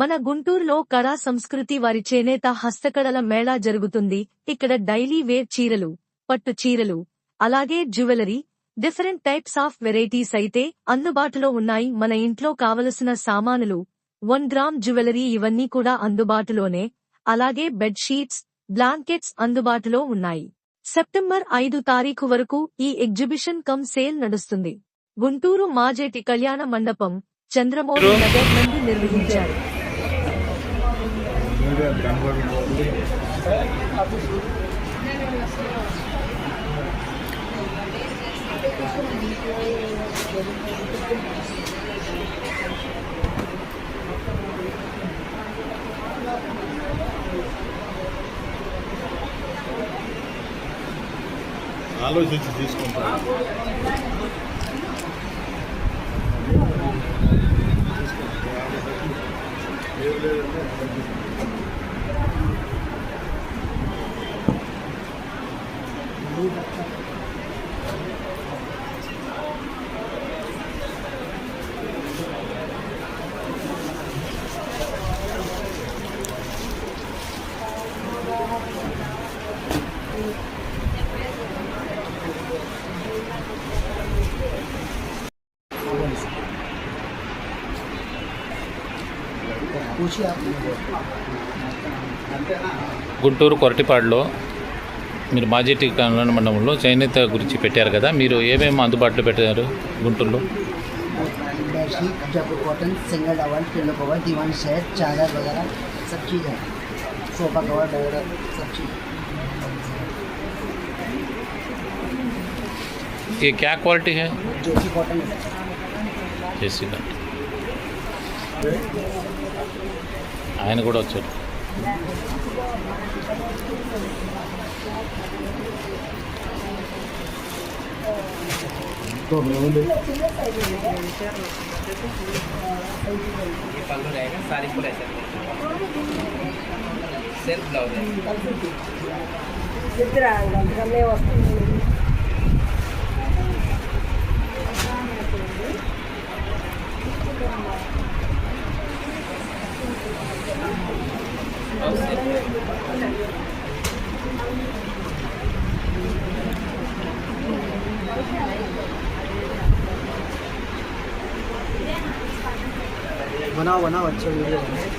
మన గుంటూరులో కళా సంస్కృతి వారి చేనేత హస్తకళల మేళా జరుగుతుంది. ఇక్కడ డైలీ వేర్ చీరలు పట్టు చీరలు అలాగే jewellery different types of varieties అయితే అందుబాటులో ఉన్నాయి. మన ఇంట్లో కావలసిన సామానులు వన్ గ్రామ్ జ్యువెలరీ ఇవన్నీ కూడా అందుబాటులోనే. అలాగే బెడ్ షీట్స్ బ్లాంకెట్స్ అందుబాటులో ఉన్నాయి. సెప్టెంబర్ ఐదు తారీఖు వరకు ఈ ఎగ్జిబిషన్ కమ్ సేల్ నడుస్తుంది. గుంటూరు మాజేటి కళ్యాణ మండపం చంద్రమోహన్ నగర్ నుండి నిర్వహించారు. Alô, gente diz comprar. Thank tá. é, né? you. Guntur కొరటిపాడులో మీరు మాజేటి కళ్యాణ మండపంలో చేనేత గురించి పెట్టారు కదా మీరు ఏమేమి అందుబాటులో పెట్టారు గుంటూరులో bedsheet Jaipur cotton single double pillow cover diwan set चादर वगैरह सब चीज़ है सोफा कवर वगैरह सब चीज़ ये क्या क्वालिटी है जो कि कॉटन है జేసీ ఆయన కూడా వచ్చారు ये पल्लू रहेगा सारी फुल ऐसे सेल्फ ब्लाउज है बनाओ बनाओ अच्छा वीडियो बनाओ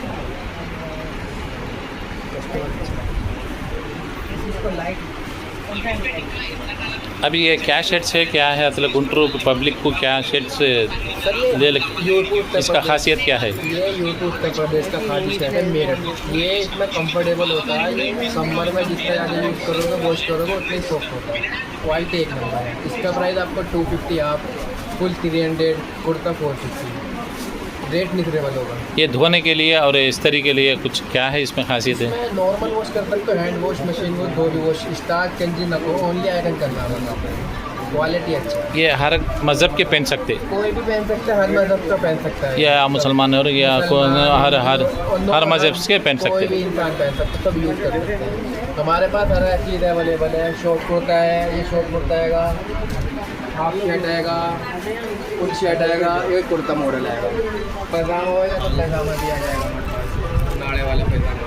अभी ये क्या शेड्स है क्या है? मतलब गुंटूर पब्लिक को क्या शेड्स ले यूट्यूब इसका खासियत क्या है? ये यूट्यूब उत्तर प्रदेश का स्टेट है मेरठ। ये इतना कंफर्टेबल होता है समर में जितना ज़्यादा यूज़ करोगे वॉश करोगे उतनी सॉफ्ट होता है। क्वालिटी एक नंबर है। इसका प्राइस आपको टू फिफ्टी आप full three hundred kurta four fifty rate निकलेबल होगा ये धोने के लिए और इस्त्री के लिए कुछ क्या है इसमें खासियत है? नॉर्मल वॉश कर सकते हो हैंड वॉश मशीन वॉश दो भी वॉश स्टार्ट कंजी न को ओनली आयरन करना होगा क्वालिटी अच्छा। ये हर मज़हब के पहन सकते कोई भी पहन सकता है हर मज़हब का पहन सकता है। या मुसलमान और या हर हर हर मज़हब के पहन सकते कोई भी इंसान पहन सकता सब यूज़ कर सकते हैं। हमारे पास हर चीज़ अवेलेबल है शॉर्ट कुर्ता है ये शॉर्ट कुर्ता आएगा हाफ़ शर्ट आएगा फुल शर्ट आएगा एक कुर्ता मॉडल आएगा। पैजामा तो पैजामा दिया जाएगा नाड़े वाला पैजामा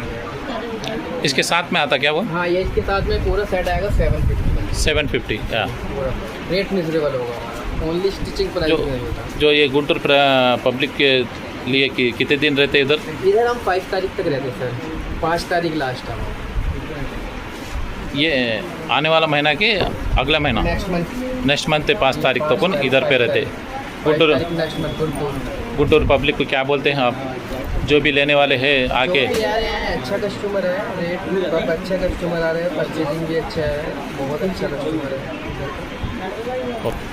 इसके साथ में आता क्या वो? हाँ ये इसके साथ में पूरा सेट आएगा seven fifty seven fifty rate miserable होगा। ओनली स्टिचिंग प्राइस जो जो ये गुंटूर पब्लिक के लिए कि, कितने दिन रहते हैं इधर? इधर हम फाइव तारीख तक रहते हैं सर पाँच तारीख लास्ट हम ये आने वाला महीना के अगला महीना नेक्स्ट मंथ नेक्स्ट मंथ पाँच तारीख तक उन इधर पे रहते Guntur next month Guntur Guntur public को क्या बोलते हैं आप जो भी लेने वाले हैं आके जो भी आ रहे हैं अच्छा कस्टमर है रेट सब अच्छे कस्टमर आ रहे हैं परचेजिंग भी अच्छा है बहुत अच्छा कस्टमर है ओके.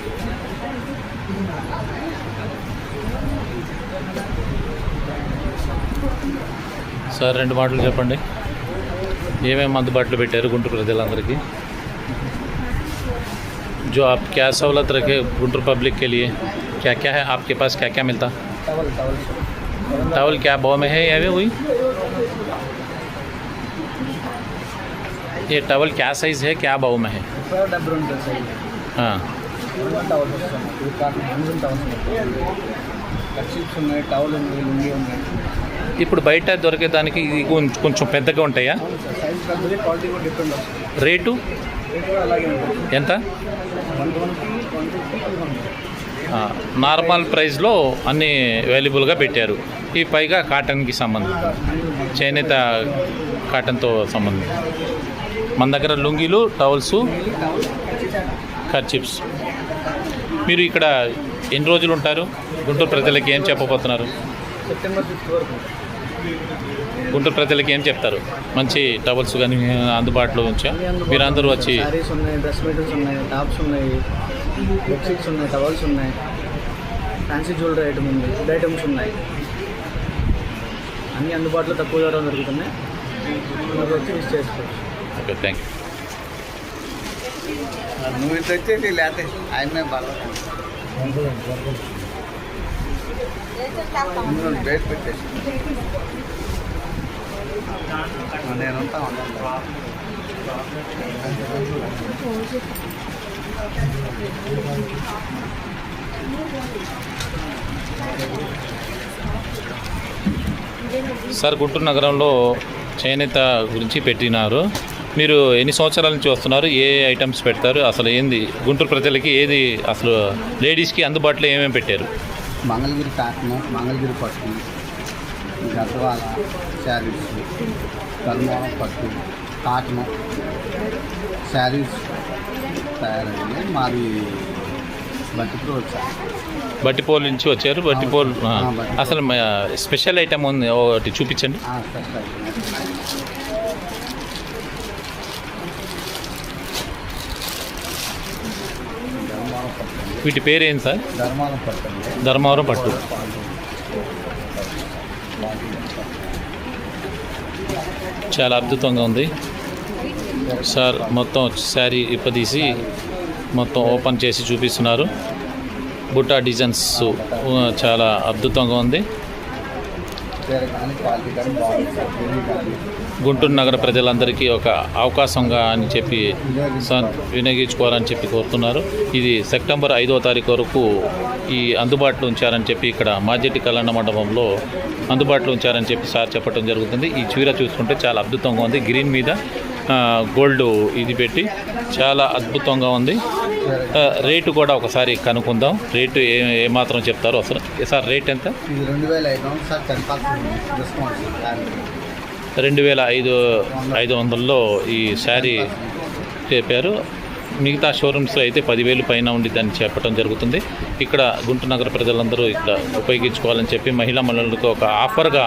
సార్ రెండు మాటలు చెప్పండి ఏమేమి అందుబాటులో పెట్టారు గుంటూరు ప్రజలందరికీ जो आप क्या सहूलत रखे गुंटूर पब्लिक के लिए क्या क्या है आपके पास क्या क्या मिलता टवल टवल टावल क्या भाव में है या वे हुई ये टावल क्या साइज़ है क्या भाव में है డబ్బులు ఉంటుంది సైడ్ हाँ టవల్ వస్తుంది ఫ్లిప్కార్ట్ అమెజాన్ టవల్స్ కర్చీప్స్ ఉన్నాయి టవల్ ఉంది లుంగి ఉన్నాయి ఇప్పుడు బయట దొరికేదానికి ఇది కొంచెం- పెద్దగా ఉంటాయా? రేటు? ఎంత? నార్మల్ ప్రైస్లో అన్నీ అవైలబుల్గా పెట్టారు. ఈ పైగా కాటన్కి సంబంధం. చేనేత కాటన్తో సంబంధం. మన దగ్గర లుంగీలు టవల్స్ కర్చిప్స్. మీరు ఇక్కడ ఎన్ని రోజులు ఉంటారు? గుంటూరు ప్రజలకి ఏం చెప్పబోతున్నారు? సెప్టెంబర్ ఫిఫ్త్ వరకు. గుంటూరు ప్రజలకి ఏం చెప్తారు? మంచి టవల్స్ కానీ అందుబాటులో ఉంచా? మీరందరూ వచ్చి శారీస్ ఉన్నాయి డ్రెస్ మెటీరియల్స్ ఉన్నాయి టాప్స్ ఉన్నాయి బెడ్షీట్స్ ఉన్నాయి టవల్స్ ఉన్నాయి ఫ్యాన్సీ జ్యువెలరీ ఐటమ్ ఉంది ఫుడ్ ఐటమ్స్ ఉన్నాయి. అన్నీ అందుబాటులో తక్కువ ధర దొరుకుతున్నాయి. మీరు వచ్చి విజిట్ చేసుకోవచ్చు. ఓకే థ్యాంక్ యూ నువ్వు ఇటు వచ్చేసి లేతే ఆయన బాగా సార్ గుంటూరు నగరంలో చేనేత గురించి పెట్టినారు. మీరు ఎన్ని సంవత్సరాల నుంచి వస్తున్నారు? ఏ ఐటమ్స్ పెడతారు? అసలు ఏంది? గుంటూరు ప్రజలకి ఏది అసలు లేడీస్కి అందుబాటులో ఏమేమి పెట్టారు? మంగళగిరి కాటన్ మంగళగిరి పట్టు గద్వాల శారీస్ కల్మోరం పట్టు కాటన్ శారీస్ తయారైంది మాది బట్టిప్పుడు వచ్చారు బట్టిపోల్ నుంచి వచ్చారు. బట్టిపోల్. అసలు స్పెషల్ ఐటమ్ ఉంది ఒకటి చూపించండి. పట్టు వీటి పేరేంటి సార్? పట్టు ధర్మవరం పట్టు. చాలా అద్భుతంగా ఉంది. సార్ మొత్తం శారీ ఇప్పదీసి మొత్తం ఓపెన్ చేసి చూపిస్తున్నారు. బుట్టా డిజైన్స్ చాలా అద్భుతంగా ఉంది పేరు కానీ క్వాలిటీ కానీ బాగుంది సార్ ఏమీ కానీ గుంటూరు నగర ప్రజలందరికీ ఒక అవకాశంగా అని చెప్పి స- వినియోగించుకోవాలని చెప్పి కోరుతున్నారు. ఇది సెప్టెంబర్ ఐదో తారీఖు వరకు ఈ అందుబాటులో ఉంచారని చెప్పి ఇక్కడ మాజెట్టి కళ్యాణ మండపంలో అందుబాటులో ఉంచారని చెప్పి సార్ చెప్పడం జరుగుతుంది. ఈ చీర చూసుకుంటే చాలా అద్భుతంగా ఉంది. గ్రీన్ మీద గోల్డ్ ఇది పెట్టి చాలా అద్భుతంగా ఉంది. రేటు కూడా ఒకసారి కనుక్కుందాం. రేటు ఏ ఏమాత్రం చెప్తారో అసలు. సార్ రేట్ ఎంత? రెండు వేల ఐదు ఐదు వందల్లో ఈ శారీ చెప్పారు. మిగతా షోరూమ్స్లో అయితే పదివేలు పైన ఉండిద్దని చెప్పడం జరుగుతుంది. ఇక్కడ గుంటూరు నగర ప్రజలందరూ ఇక్కడ ఉపయోగించుకోవాలని చెప్పి మహిళా మహిళలకు ఒక ఆఫర్గా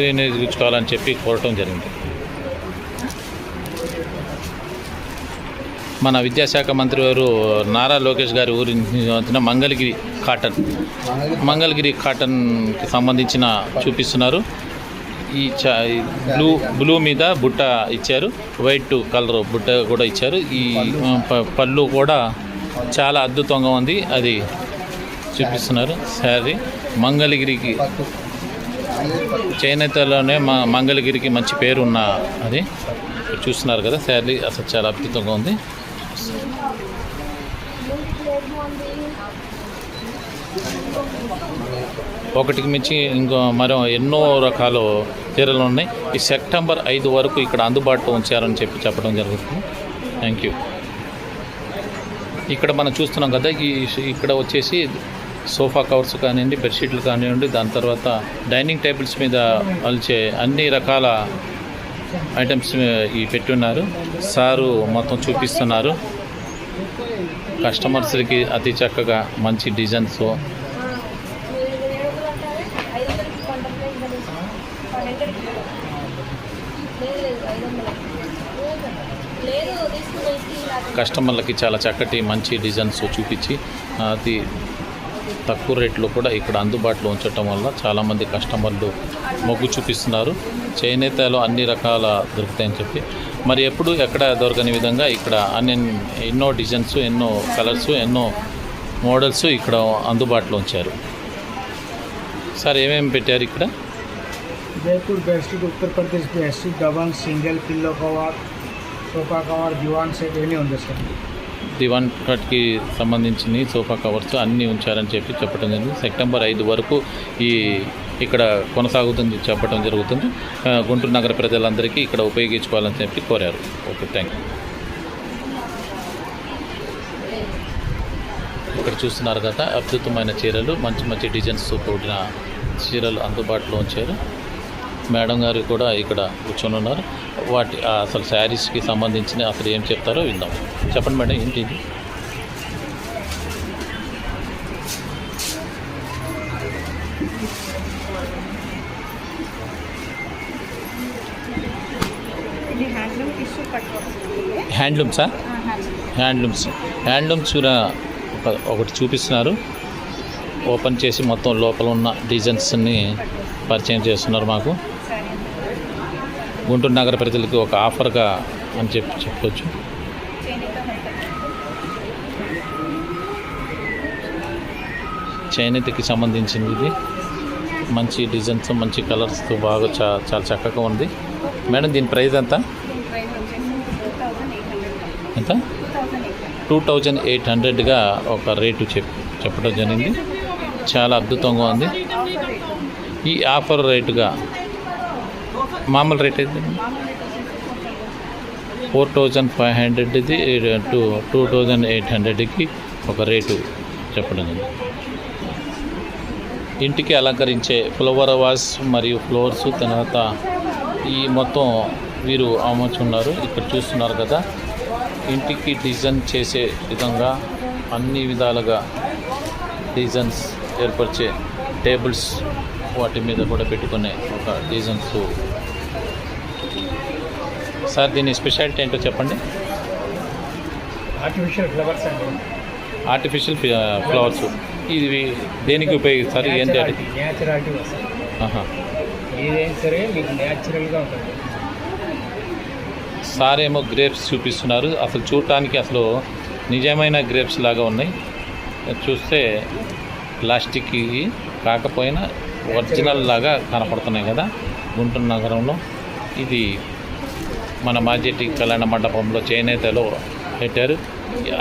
వినియోగించుకోవాలని చెప్పి కోరటం జరిగింది. మన విద్యాశాఖ మంత్రి వారు నారా లోకేష్ గారి ఊరి వచ్చిన మంగళగిరి కాటన్ మంగళగిరి కాటన్కి సంబంధించిన చూపిస్తున్నారు. ఈ చా ఈ బ్లూ బ్లూ మీద బుట్ట ఇచ్చారు. వైట్ కలర్ బుట్ట కూడా ఇచ్చారు. ఈ ప- పళ్ళు కూడా చాలా అద్భుతంగా ఉంది. అది చూపిస్తున్నారు శారీ. మంగళగిరికి చేనేతలోనే మా మంగళగిరికి మంచి పేరు ఉన్న అది. చూస్తున్నారు కదా శారీ అసలు చాలా అద్భుతంగా ఉంది. ఒకటికి మించి ఇంకో మరో ఎన్నో రకాల చీరలు ఉన్నాయి. ఈ సెప్టెంబర్ ఐదు వరకు ఇక్కడ అందుబాటులో ఉంచారని చెప్పి చెప్పడం జరుగుతుంది. థ్యాంక్ యూ ఇక్కడ మనం చూస్తున్నాం కదా ఈ ఇక్కడ వచ్చేసి సోఫా కవర్స్ కానివ్వండి బెడ్షీట్లు కానివ్వండి దాని తర్వాత డైనింగ్ టేబుల్స్ మీద అలిచే అన్ని రకాల ఐటమ్స్ ఈ పెట్టున్నారు సారు మొత్తం చూపిస్తున్నారు. కస్టమర్స్కి అతి చక్కగా మంచి డిజైన్స్ కస్టమర్లకి చాలా చక్కటి మంచి డిజైన్స్ చూపించి అతి తక్కువ రేట్లో కూడా ఇక్కడ అందుబాటులో ఉంచడం వల్ల చాలామంది కస్టమర్లు మొగ్గు చూపిస్తున్నారు చేనేతలో అన్ని రకాల దొరుకుతాయని చెప్పి మరి ఎప్పుడు ఎక్కడ దొరకని విధంగా ఇక్కడ అన్ని ఎన్నో డిజైన్స్ ఎన్నో కలర్స్ ఎన్నో మోడల్స్ ఇక్కడ అందుబాటులో ఉంచారు సార్ ఏమేమి పెట్టారు ఇక్కడ Jaipur bedsheet Uttar Pradesh bedsheet double single pillow cover sofa cover diwan set any ఉంది సార్ దివాన్ కట్కి సంబంధించిన సోఫా కవర్స్ అన్నీ ఉంచారని చెప్పి చెప్పడం జరిగింది. సెప్టెంబర్ ఐదు వరకు ఈ ఇక్కడ కొనసాగుతుంది చెప్పడం జరుగుతుంది. గుంటూరు నగర ప్రజలందరికీ ఇక్కడ ఉపయోగించుకోవాలని చెప్పి కోరారు. ఓకే థ్యాంక్ యూ ఇక్కడ చూస్తున్నారు కదా అద్భుతమైన చీరలు మంచి మంచి డిజైన్స్తో కూడిన చీరలు అందుబాటులో ఉంచారు. మేడం గారు కూడా ఇక్కడ కూర్చొని ఉన్నారు. వాటి అసలు శారీస్కి సంబంధించిన అసలు ఏం చెప్తారో విందాం. చెప్పండి మేడం ఏంటి ఇది హ్యాండ్లూమ్సా? హ్యాండ్లూమ్స్. హ్యాండ్లూమ్స్ కూడా ఒక ఒకటి చూపిస్తున్నారు. ఓపెన్ చేసి మొత్తం లోపల ఉన్న డిజైన్స్ని పరిచయం చేస్తున్నారు మాకు. గుంటూరు నగర ప్రజలకు ఒక ఆఫర్గా అని చెప్పి చెప్పవచ్చు చేనేతకి సంబంధించింది ఇది మంచి డిజైన్స్ మంచి కలర్స్తో బాగా చా చాలా చక్కగా ఉంది. మేడం దీని ప్రైస్ ఎంత? ఎంత? టూ థౌజండ్ ఎయిట్ హండ్రెడ్గా ఒక రేటు చెప్ చెప్పడం జరిగింది. చాలా అద్భుతంగా ఉంది. ఈ ఆఫర్ రేటుగా మామూలు రేట్ అయితే ఫోర్ థౌజండ్ ఫైవ్ హండ్రెడ్ది టూ టూ థౌజండ్ ఎయిట్ హండ్రెడ్కి ఒక రేటు చెప్పడం ఇంటికి అలంకరించే ఫ్లవర్ వాస్ మరియు ఫ్లవర్స్ తర్వాత ఈ మొత్తం వీరు అమర్చున్నారు ఇక్కడ చూస్తున్నారు కదా ఇంటికి డిజైన్ చేసే విధంగా అన్ని విధాలుగా డిజైన్స్ ఏర్పరిచే టేబుల్స్ వాటి మీద కూడా పెట్టుకునే ఒక డిజైన్స్ సార్ దీని స్పెషాలిటీ ఏంటో చెప్పండి. ఆర్టిఫిషియల్ ఫ్లవర్స్ అండి. ఆర్టిఫిషియల్ ఫ్లవర్స్ ఇవి దేనికి ఉపయోగిస్తారు? ఏంటి వస్తుంది ఆహా. ఏదైనా సరే మీకు న్యాచురల్గా ఉంటుంది. సార్ ఏమో గ్రేప్స్ చూపిస్తున్నారు. అసలు చూడటానికి అసలు నిజమైన గ్రేప్స్ లాగా ఉన్నాయి. చూస్తే ప్లాస్టిక్ కాకపోయినా ఒరిజినల్ లాగా కనపడుతున్నాయి కదా గుంటూరు నగరంలో. ఇది మన మాజెటి కళ్యాణ మండపంలో చేనేతలో పెట్టారు.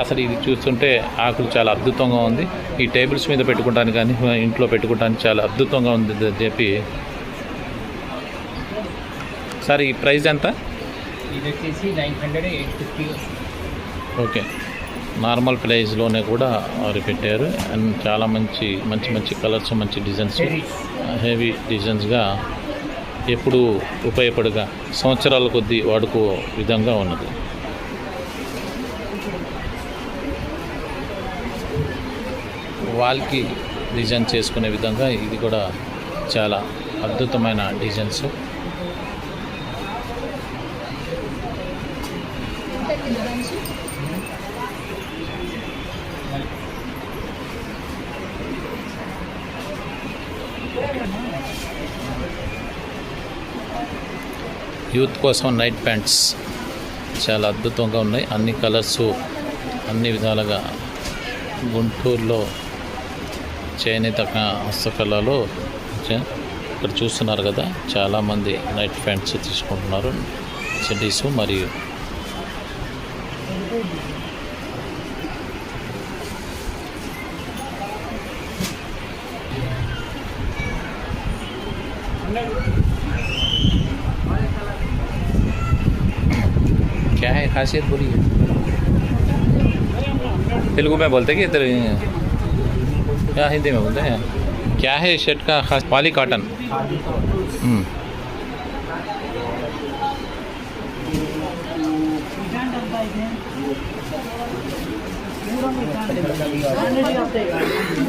అసలు ఇది చూస్తుంటే ఆకులు చాలా అద్భుతంగా ఉంది. ఈ టేబుల్స్ మీద పెట్టుకోవడానికి కానీ ఇంట్లో పెట్టుకోవడానికి చాలా అద్భుతంగా ఉంది అని చెప్పి. సార్ ఈ ప్రైస్ ఎంత? ఇది వచ్చేసి nine hundred eight fifty okay. Normal ప్రైస్లోనే కూడా వారు పెట్టారు. అండ్ చాలా మంచి మంచి మంచి కలర్స్ మంచి డిజైన్స్. హెవీ డిజైన్స్గా ఎప్పుడూ ఉపయోగపడగా సంవత్సరాల కొద్దీ వాడుకో విధంగా ఉన్నది. వాల్కి డిజైన్ చేసుకునే విధంగా ఇది కూడా చాలా అద్భుతమైన డిజైన్స్. యూత్ కోసం నైట్ ప్యాంట్స్ చాలా అద్భుతంగా ఉన్నాయి. అన్ని కలర్స్ అన్ని విధాలుగా గుంటూరులో చేనేత హస్తకళలో ఇక్కడ చూస్తున్నారు కదా చాలామంది నైట్ ప్యాంట్స్ తీసుకుంటున్నారు. చెడ్డీస్ మరియు क्या है खासियत बोलिए तेलुगु में बोलते कि हिंदी में बोलते हैं। क्या है शर्ट का खास पाली कॉटन हम्म,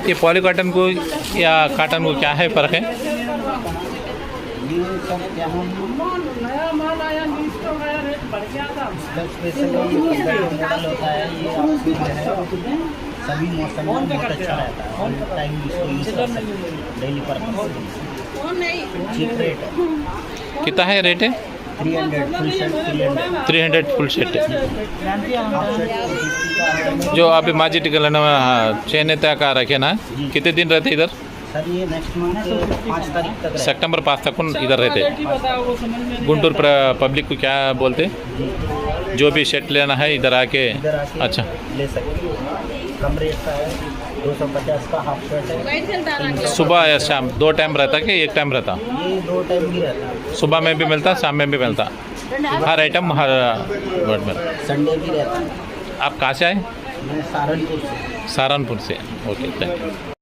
ये पॉली कॉटन को या काटन को क्या है फ़र्क है? नया माल आया रेट था। होता है ये सभी मौसम में बहुत अच्छा रहता है। डेली पर कितना है रेट है थ्री हंड्रेड फुल सेट जो आप माजी टिकल चेन तक आ रखे ना कितने दिन रहते इधर? सेप्टेम्बर तो पाँच तक इधर रहते गुंटूर पब्लिक को क्या बोलते? जो भी शेट लेना है इधर आके अच्छा। ले सकते सुबह या शाम दो टाइम रहता कि एक टाइम रहता? ये दो टाइम रहता सुबह में भी मिलता शाम में भी मिलता? हर आइटम हर uh, में। संडे भी रहता आप कहाँ से आए? सहारनपुर से। सहारनपुर से। ओके थैंक यू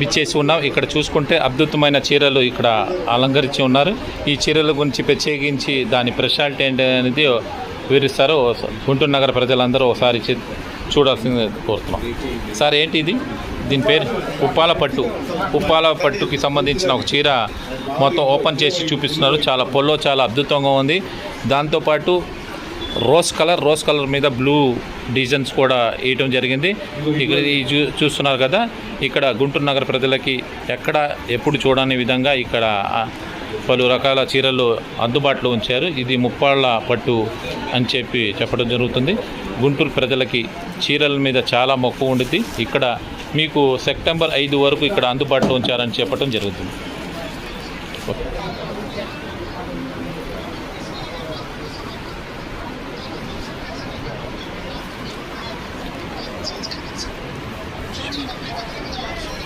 విచ్చేసి ఉన్నాం. ఇక్కడ చూసుకుంటే అద్భుతమైన చీరలు ఇక్కడ అలంకరించి ఉన్నారు. ఈ చీరల గురించి ప్రత్యేకించి దాని స్పెషాలిటీ ఏంటి అనేది వివరిస్తారు గుంటూరు నగర ప్రజలందరూ ఒకసారి చూడాల్సింది కోరుతున్నాం. సార్ ఏంటి ఇది? దీని పేరు ఉప్పాల పట్టు ఉప్పాల పట్టుకి సంబంధించిన ఒక చీర మొత్తం ఓపెన్ చేసి చూపిస్తున్నారు. చాలా పొల్లో చాలా అద్భుతంగా ఉంది. దాంతోపాటు రోజ్ కలర్ రోజ్ కలర్ మీద బ్లూ డిజైన్స్ కూడా వేయటం జరిగింది. ఇక్కడ చూ చూస్తున్నారు కదా ఇక్కడ గుంటూరు నగర ప్రజలకి ఎక్కడ ఎప్పుడు చూడని విధంగా ఇక్కడ పలు రకాల చీరలు అందుబాటులో ఉంచారు. ఇది ముప్పాళ్ళ పట్టు అని చెప్పి చెప్పడం జరుగుతుంది. గుంటూరు ప్రజలకి చీరల మీద చాలా మక్కువ ఉండిద్ది. ఇక్కడ మీకు సెప్టెంబర్ ఐదు వరకు ఇక్కడ అందుబాటులో ఉంచారని చెప్పడం జరుగుతుంది.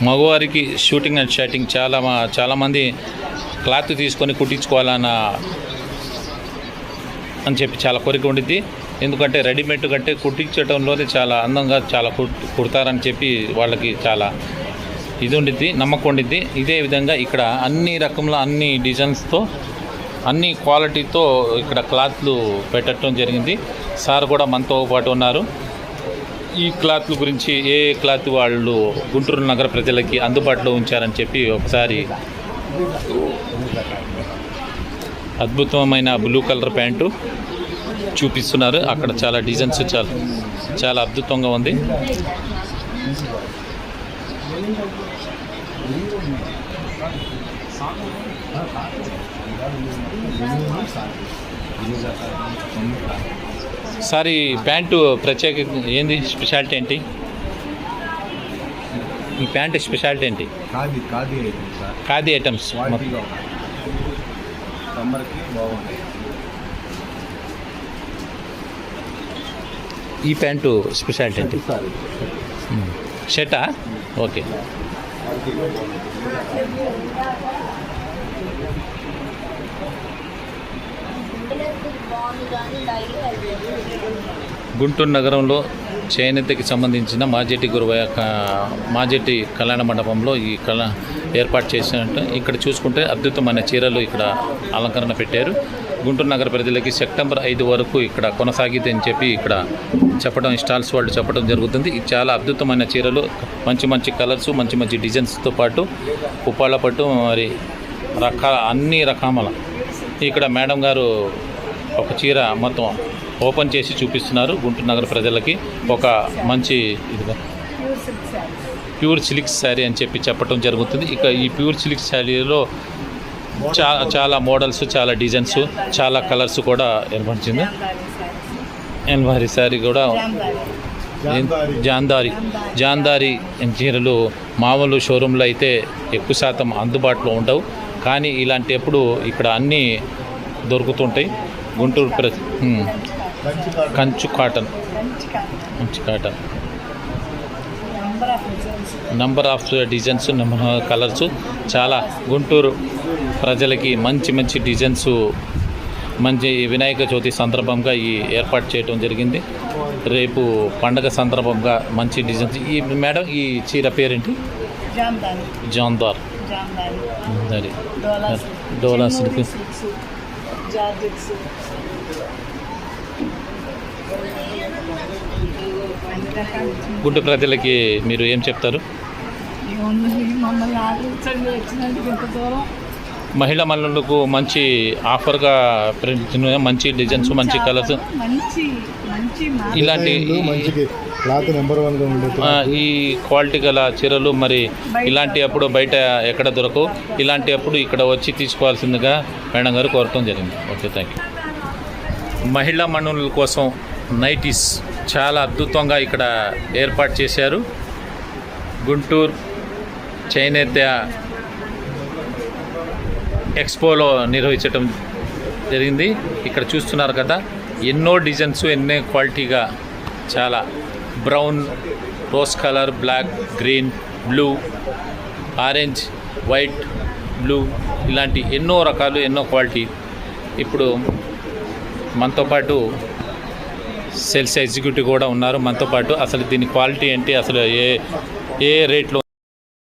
మగవారికి షూటింగ్ అండ్ షాటింగ్ చాలా చాలామంది క్లాత్ తీసుకొని కుట్టించుకోవాలన్న అని చెప్పి చాలా కోరిక ఉండిద్ది. ఎందుకంటే రెడీమేడ్ కంటే కుట్టించడంలోనే చాలా అందంగా చాలా కుడతారని చెప్పి వాళ్ళకి చాలా ఇది ఉండిద్ది నమ్మకం ఉండిద్ది. ఇదే విధంగా ఇక్కడ అన్ని రకముల అన్ని డిజైన్స్తో అన్ని క్వాలిటీతో ఇక్కడ క్లాత్లు పెట్టడం జరిగింది. సార్ కూడా మనతో పాటు ఉన్నారు. ఈ క్లాత్ల గురించి ఏ క్లాత్ వాళ్ళు గుంటూరు నగర ప్రజలకి అందుబాటులో ఉంచారని చెప్పి ఒకసారి అద్భుతమైన బ్లూ కలర్ ప్యాంటు చూపిస్తున్నారు. అక్కడ చాలా డిజైన్స్ చాలా చాలా అద్భుతంగా ఉంది. సార్ ఈ ప్యాంటు ప్రత్యేక ఏంది స్పెషాలిటీ ఏంటి? ఈ ప్యాంటు స్పెషాలిటీ ఏంటి? Khadi khadi item sir. Khadi items. సమ్మర్కి బాగుంటాయి ఈ ప్యాంటు స్పెషాలిటీ ఏంటి? షర్టా ఓకే. గుంటూరు నగరంలో చేనేతకి సంబంధించిన మాజెట్టి గురువయ్య క- మాజెట్టి కళ్యాణ మండపంలో ఈ కళ ఏర్పాటు చేసినట్టు ఇక్కడ చూసుకుంటే అద్భుతమైన చీరలు ఇక్కడ అలంకరణ పెట్టారు. గుంటూరు నగర ప్రజలకి సెప్టెంబర్ ఐదు వరకు ఇక్కడ కొనసాగిద్ది అని చెప్పి ఇక్కడ చెప్పడం స్టాల్స్ వాళ్ళు చెప్పడం జరుగుతుంది. ఇది చాలా అద్భుతమైన చీరలు. మంచి మంచి కలర్స్ మంచి మంచి డిజైన్స్తో పాటు ఉప్పాళ్ళ పట్టు మరి రకాల అన్ని రకాల. ఇక్కడ మేడం గారు ఒక చీర మొత్తం ఓపెన్ చేసి చూపిస్తున్నారు గుంటూరు నగర ప్రజలకి. ఒక మంచి ఇదిగా. ప్యూర్ సిల్క్ శారీ అని చెప్పి చెప్పడం జరుగుతుంది. ఇక ఈ ప్యూర్ సిల్క్ శారీలో చాలా చాలా మోడల్స్ చాలా డిజైన్స్ చాలా కలర్స్ కూడా ఏర్పరిచింది. ఎన్వారి శారీ కూడా జాందారి. జాందారి. జాందారి చీరలు మామూలు షోరూంలో అయితే ఎక్కువ శాతం అందుబాటులో ఉండవు. కానీ ఇలాంటి ఎప్పుడు ఇక్కడ అన్నీ దొరుకుతుంటాయి. గుంటూరు ప్ర హ్మ్. మంచి కాటన్ కంచు కాటన్. కంచు cotton. Number of designs number of colours చాలా గుంటూరు ప్రజలకి మంచి మంచి డిజైన్స్ మంచి వినాయక చవితి సందర్భంగా ఈ ఏర్పాటు చేయడం జరిగింది. రేపు పండగ సందర్భంగా మంచి డిజైన్స్ ఈ మేడం ఈ చీర పేరేంటి? జాందార్. డోలా డోలా సిల్క్. రకాల గుంటూరు ప్రజలకి మీరు ఏం చెప్తారు? మమ్మల్ని ఆదరించండి వచ్చినందుకు ఇంత దూరం. మహిళా మహిళలకు మంచి ఆఫర్గా ప్రింట్ మంచి డిజైన్స్ మంచి కలర్స్. మంచి మంచి మా ఇలాంటి ఈ క్వాలిటీ గల చీరలు మరి ఇలాంటి అప్పుడు బయట ఎక్కడ దొరకవు. ఇలాంటి అప్పుడు ఇక్కడ వచ్చి తీసుకోవాల్సిందిగా మేడం గారు కోరటం జరిగింది. Okay thank you. మహిళా మనుల కోసం నైటీస్ చాలా అద్భుతంగా ఇక్కడ ఏర్పాటు చేశారు. గుంటూరు చేనేత ఎక్స్పోలో నిర్వహించటం జరిగింది. ఇక్కడ చూస్తున్నారు కదా ఎన్నో డిజైన్స్ ఎన్నో క్వాలిటీగా చాలా brown rose colour black green blue orange white blue ఇలాంటి ఎన్నో రకాలు ఎన్నో క్వాలిటీ. ఇప్పుడు మనతో పాటు సేల్స్ ఎగ్జిక్యూటివ్ కూడా ఉన్నారు. మనతో పాటు అసలు దీని క్వాలిటీ ఏంటి అసలు ఏ ఏ రేట్లో